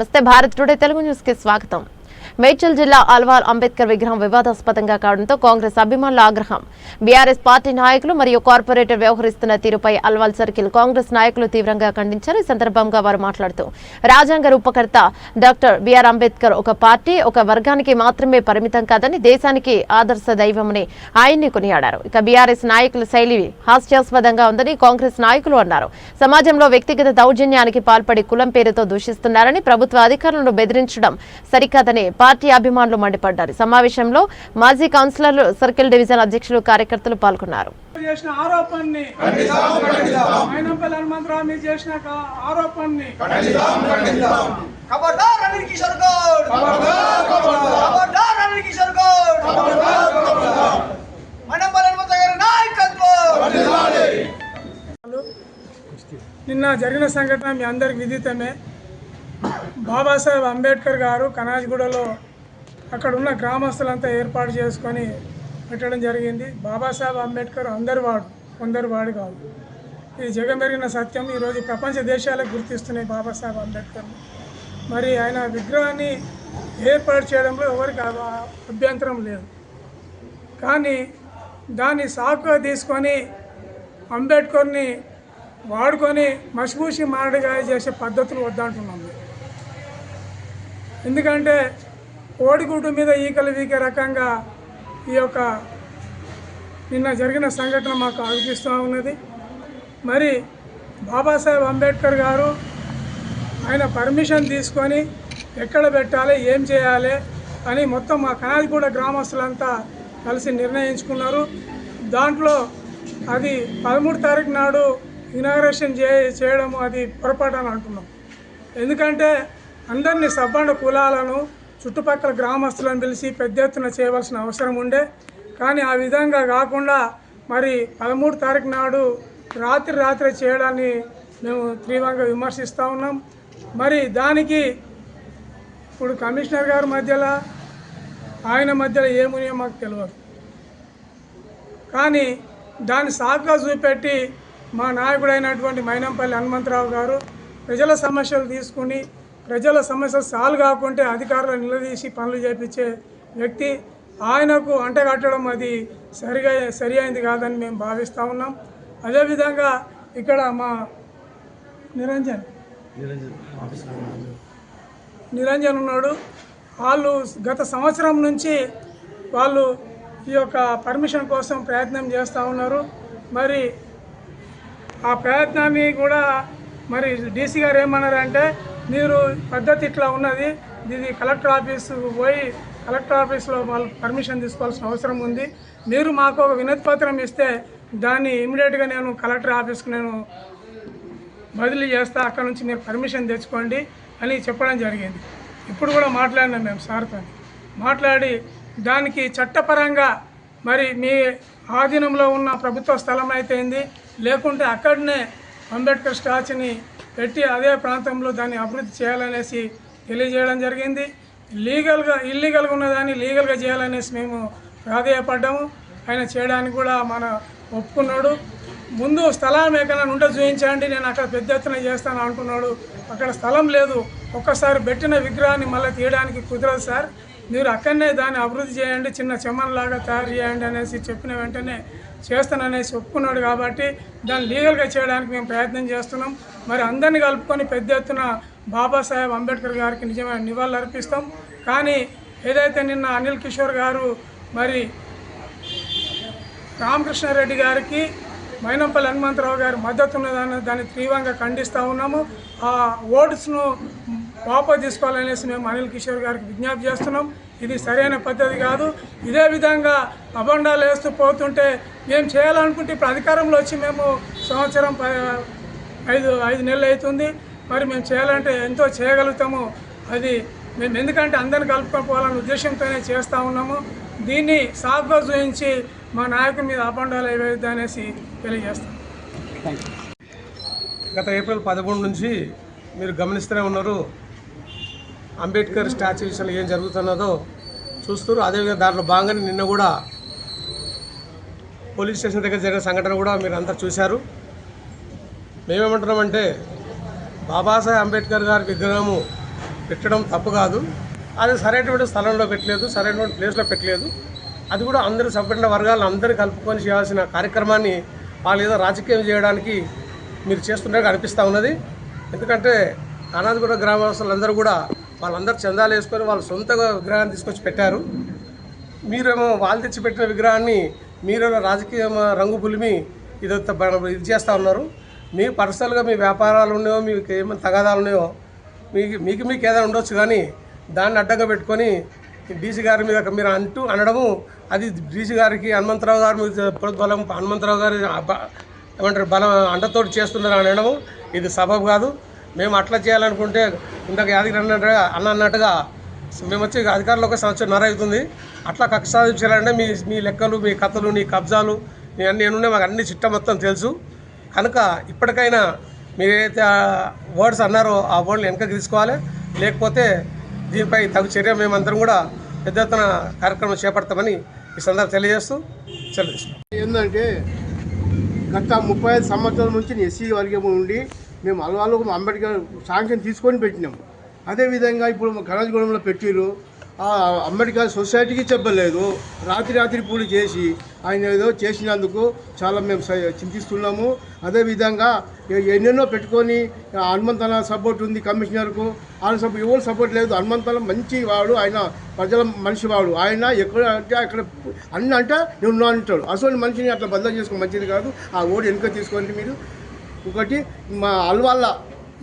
నమస్తే Bharat today Telugu news కి స్వాగతం మేడ్చల్ జిల్లా అల్వాల్ అంబేద్కర్ విగ్రహం వివాదాస్పదంగా కావడంతో కాంగ్రెస్ అభిమానుల ఆగ్రహం. బీఆర్ఎస్ పార్టీ నాయకులు మరియు కార్పొరేటర్ వ్యవహరిస్తున్న తీరుపై అల్వాల్ సర్కిల్ కాంగ్రెస్ నాయకులు తీవ్రంగా ఖండించారు. ఈ సందర్భంగా వారు మాట్లాడుతూ రాజ్యాంగ రూపకర్త డాక్టర్ బీఆర్ అంబేద్కర్ ఒక పార్టీ ఒక వర్గానికి మాత్రమే పరిమితం కాదని దేశానికి ఆదర్శ దైవమని ఆయన్ని కొనియాడారు. ఇక బీఆర్ఎస్ నాయకుల శైలి హాస్యాస్పదంగా ఉందని కాంగ్రెస్ నాయకులు అన్నారు. సమాజంలో వ్యక్తిగత దౌర్జన్యానికి పాల్పడి కులం పేరుతో దూషిస్తున్నారని ప్రభుత్వ అధికారులను బెదిరించడం సరికాదని పార్టీ అభిమానులు మండిపడ్డారు. సమావేశంలో మాజీ కౌన్సిలర్లు సర్కిల్ డివిజన్ అధ్యక్షులు కార్యకర్తలు పాల్గొన్నారు. చేసిన ఆరోపణని చేసిన ఆరోపణని నిన్న జరిగిన సంఘటన మీ అందరికి విదితమే. బాబాసాహెబ్ అంబేద్కర్ గారు కనాజ్గూడలో అక్కడ ఉన్న గ్రామస్తులంతా ఏర్పాటు చేసుకొని పెట్టడం జరిగింది. బాబాసాహెబ్ అంబేద్కర్ అందరి వాడు కొందరు వాడు కాదు. ఇది జగమెరిగిన సత్యం ఈరోజు ప్రపంచ దేశాలకు గుర్తిస్తున్నాయి బాబాసాహెబ్ అంబేద్కర్. మరి ఆయన విగ్రహాన్ని ఏర్పాటు చేయడంలో ఎవరికి అభ్యంతరం లేదు. కానీ దాన్ని సాకుగా తీసుకొని అంబేద్కర్ని వాడుకొని మసిపూసి మారడిగా చేసే పద్ధతులు వద్దంటున్నాం. ఎందుకంటే కోడిగుడ్డు మీద ఈకలు వీకే రకంగా ఈ యొక్క నిన్న జరిగిన సంఘటన మాకు అనిపిస్తూ ఉన్నది. మరి బాబాసాహెబ్ అంబేద్కర్ గారు ఆయన పర్మిషన్ తీసుకొని ఎక్కడ పెట్టాలి ఏం చేయాలి అని మొత్తం మా కనాదిగూడ గ్రామస్తులంతా కలిసి నిర్ణయించుకున్నారు. దాంట్లో అది పదమూడు తారీఖు నాడు ఇనాగ్రేషన్ చే చేయడం అది పొరపాటు అని అంటున్నాం. ఎందుకంటే అందరినీ సబ్బండ కులాలను చుట్టుపక్కల గ్రామస్తులను పిలిచి పెద్ద ఎత్తున చేయవలసిన అవసరం ఉండే. కానీ ఆ విధంగా కాకుండా మరి పదమూడు తారీఖు నాడు రాత్రి రాత్రి చేయడాన్ని మేము తీవ్రంగా విమర్శిస్తూ ఉన్నాం. మరి దానికి ఇప్పుడు కమిషనర్ గారి మధ్యలో ఆయన మధ్యలో ఏమునియో మాకు తెలియదు కానీ దాన్ని సాకుగా చూపెట్టి మా నాయకుడైనటువంటి మైనంపల్లి హనుమంతరావు గారు ప్రజల సమస్యలు తీసుకుని ప్రజల సమస్యలు సాల్వ్ కాకుంటే అధికారులు నిలదీసి పనులు చేపించే వ్యక్తి ఆయనకు అంటగట్టడం అది సరిగా సరి అయింది కాదని మేము భావిస్తూ ఉన్నాం. అదేవిధంగా ఇక్కడ మా నిరంజన్. నిరంజన్ ఉన్నాడు. వాళ్ళు గత సంవత్సరం నుంచి వాళ్ళు ఈ యొక్క పర్మిషన్ కోసం ప్రయత్నం చేస్తూ ఉన్నారు. మరి ఆ ప్రయత్నాన్ని కూడా మరి డీసీ గారు ఏమన్నారంటే మీరు పద్ధతి ఇట్లా ఉన్నది. ఇది కలెక్టర్ ఆఫీసు పోయి కలెక్టర్ ఆఫీస్లో వాళ్ళు పర్మిషన్ తీసుకోవాల్సిన అవసరం ఉంది. మీరు మాకు ఒక వినతి పత్రం ఇస్తే దాన్ని ఇమీడియట్గా నేను కలెక్టర్ ఆఫీస్కి నేను బదిలీ చేస్తా. అక్కడ నుంచి మీరు పర్మిషన్ తెచ్చుకోండి అని చెప్పడం జరిగింది. ఇప్పుడు కూడా మాట్లాడినాం మేము సార్తో. మాట్లాడి దానికి చట్టపరంగా మరి మీ ఆధీనంలో ఉన్న ప్రభుత్వ స్థలం అయితేంది లేకుంటే అక్కడనే అంబేద్కర్ స్టాచ్ని పెట్టి అదే ప్రాంతంలో దాన్ని అభివృద్ధి చేయాలనేసి తెలియజేయడం జరిగింది. లీగల్గా ఇల్లీగల్గా ఉన్నదాన్ని లీగల్గా చేయాలనేసి మేము ప్రాధేయపడ్డాము. ఆయన చేయడానికి కూడా మన ఒప్పుకున్నాడు. ముందు స్థలం ఎక్కడైనా ఉంటే చూపించండి నేను అక్కడ పెద్ద ఎత్తున చేస్తాను అనుకున్నాడు. అక్కడ స్థలం లేదు. ఒక్కసారి పెట్టిన విగ్రహాన్ని మళ్ళీ తీయడానికి కుదరదు సార్. మీరు అక్కడనే దాన్ని అభివృద్ధి చేయండి చిన్న చెమ్మన్లాగా తయారు చేయండి అనేసి చెప్పిన వెంటనే చేస్తాననేసి ఒప్పుకున్నాడు కాబట్టి దాన్ని లీగల్గా చేయడానికి మేము ప్రయత్నం చేస్తున్నాం. మరి అందరినీ కలుపుకొని పెద్ద ఎత్తున బాబాసాహెబ్ అంబేద్కర్ గారికి నిజమైన నివాళులు అర్పిస్తాం. కానీ ఏదైతే నిన్న అనిల్ కిషోర్ గారు మరి రామకృష్ణారెడ్డి గారికి మైనంపల్లి హనుమంతరావు గారి మద్దతు ఉన్నదాన్ని దాన్ని తీవ్రంగా ఖండిస్తూ ఉన్నాము. ఆ ఓట్స్ను వాపసు తీసుకోవాలనేసి మేము అనిల్ కిషోర్ గారికి విజ్ఞప్తి చేస్తున్నాం. ఇది సరైన పద్ధతి కాదు. ఇదే విధంగా అబండాలు వేస్తూ పోతుంటే మేము చేయాలనుకుంటే ఇప్పుడు అధికారంలో వచ్చి మేము సంవత్సరం ప- ఐదు ఐదు నెలలు అవుతుంది. మరి మేము చేయాలంటే ఎంతో చేయగలుగుతాము. అది మేము ఎందుకంటే అందరిని కలుపుకొని పోవాలనే ఉద్దేశంతోనే చేస్తూ ఉన్నాము. దీన్ని సాఫ్గా చూపించి మా నాయకుడి మీద అభండాలు ఏవైతే అనేసి తెలియజేస్తాం. గత ఏప్రిల్ పదకొండు నుంచి మీరు గమనిస్తూనే ఉన్నారు. అంబేద్కర్ స్టాచ్యూ విషయంలో ఏం జరుగుతున్నదో చూస్తారు అదేవిధంగా దాంట్లో భాగంగానే నిన్న కూడా పోలీస్ స్టేషన్ దగ్గర జరిగిన సంఘటన కూడా మీరు అంతా చూశారు. మేమేమంటున్నామంటే బాబాసాహెబ్ అంబేద్కర్ గారి విగ్రహము పెట్టడం తప్పు కాదు. అది సరైనటువంటి స్థలంలో పెట్టలేదు సరైనటువంటి ప్లేస్లో పెట్టలేదు. అది కూడా అందరూ సభ్యుల వర్గాలను అందరూ కలుపుకొని చేయాల్సిన కార్యక్రమాన్ని వాళ్ళు ఏదో రాజకీయం చేయడానికి మీరు చేస్తున్నట్టు అనిపిస్తూ ఉన్నది. ఎందుకంటే అనాథగూడ గ్రామస్తులందరూ కూడా వాళ్ళందరూ చందాలు వేసుకొని వాళ్ళ సొంతగా విగ్రహాన్ని తీసుకొచ్చి పెట్టారు. మీరేమో వాళ్ళు తెచ్చిపెట్టిన విగ్రహాన్ని మీరేమో రాజకీయ రంగు పులిమి ఇది ఇది చేస్తూ ఉన్నారు. మీ పర్సనల్గా మీ వ్యాపారాలు ఉన్నాయో మీకు ఏమైనా తగాదాలు ఉన్నాయో మీకు మీకు మీకు ఏదైనా ఉండొచ్చు కానీ దాన్ని అడ్డంగా పెట్టుకొని డీసీ గారి మీద మీరు అంటూ అనడము అది డీసీ గారికి హనుమంతరావు గారి మీద బలం హనుమంతరావు గారి ఏమంటారు బలం అండతోటి చేస్తున్నారు అనడము ఇది సబబు కాదు. మేము అట్లా చేయాలనుకుంటే ఇందాక యాదగిరి అన్నట్టుగా అన్న అన్నట్టుగా మేము వచ్చి అధికారంలో ఒక సంవత్సరం అవుతుంది. అట్లా కక్ష సాధించాలంటే మీ మీ లెక్కలు మీ కథలు నీ కబ్జాలు నీ అన్నీ ఉన్నాయి మాకు అన్ని చిట్ట మొత్తం తెలుసు. కనుక ఇప్పటికైనా మీరైతే వర్డ్స్ అన్నారో ఆ వర్డ్లు వెనకకి తీసుకోవాలి. లేకపోతే దీనిపై తగు చర్య మేమందరం కూడా పెద్ద ఎత్తున కార్యక్రమం చేపడతామని ఈ సందర్భం తెలియజేస్తూ సెలవు ఏంటంటే గత ముప్పై ఐదు సంవత్సరాల నుంచి నేను ఎస్సీ వర్గం ఉండి మేము అలవాళ్ళకు అంబేద్కర్ శాంక్షన్ తీసుకొని పెట్టినాం. అదేవిధంగా ఇప్పుడు కనజగూడెంలో పెట్టిరు అంబేద్కర్ సొసైటీకి చెప్పలేదు. రాత్రి రాత్రి పూలు చేసి ఆయన ఏదో చేసినందుకు చాలా మేము చింతిస్తున్నాము. అదేవిధంగా ఎన్నెన్నో పెట్టుకొని హనుమంతల సపోర్ట్ ఉంది కమిషనర్కు. ఆయన సపోర్ట్ ఎవరు సపోర్ట్ లేదు. హనుమంతల మంచి వాడు ఆయన ప్రజల మనిషి వాడు. ఆయన ఎక్కడ అంటే అక్కడ అన్న అంటే నేను అంటాడు. అసలు మనిషిని అట్లా బద్దలు చేసుకో మంచిది కాదు. ఆ ఓడి వెనుక తీసుకోండి మీరు. ఒకటి మా అల్వాళ్ళ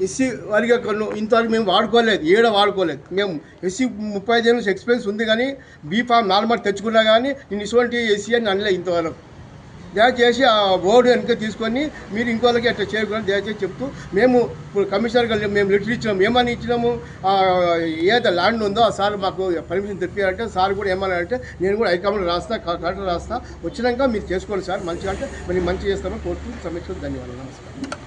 ఎస్సీ వారికి ఇంతవరకు మేము వాడుకోలేదు ఏడ వాడుకోలేదు. మేము ఎస్సీ ముప్పై ఐదు ఎక్స్పీరియన్స్ ఉంది కానీ బీ నాలుగు నార్మల్ తెచ్చుకున్నా కానీ నేను ఇటువంటి ఎస్సీ అని అనలేదు ఇంతవరకు. దయచేసి ఆ బోర్డు వెనుక తీసుకొని మీరు ఇంకోళ్ళకి అట్లా చేయకూడదు దయచేసి చెప్తూ మేము ఇప్పుడు కమిషనర్ గారు మేము లెటర్ ఇచ్చినాము ఏమని ఇచ్చినాము? ఏదో ఏదైతే ల్యాండ్ ఉందో ఆ సార్ మాకు పర్మిషన్ తెప్పారంటే సార్ కూడా ఏమన్నా అంటే నేను కూడా హైకమాండ్ రాస్తా కలెక్టర్ రాస్తా వచ్చినాక మీరు చేసుకోండి సార్ మంచిగా అంటే మరి మంచి చేస్తామని కోరుతూ సమీక్ష ధన్యవాదాలు నమస్కారం.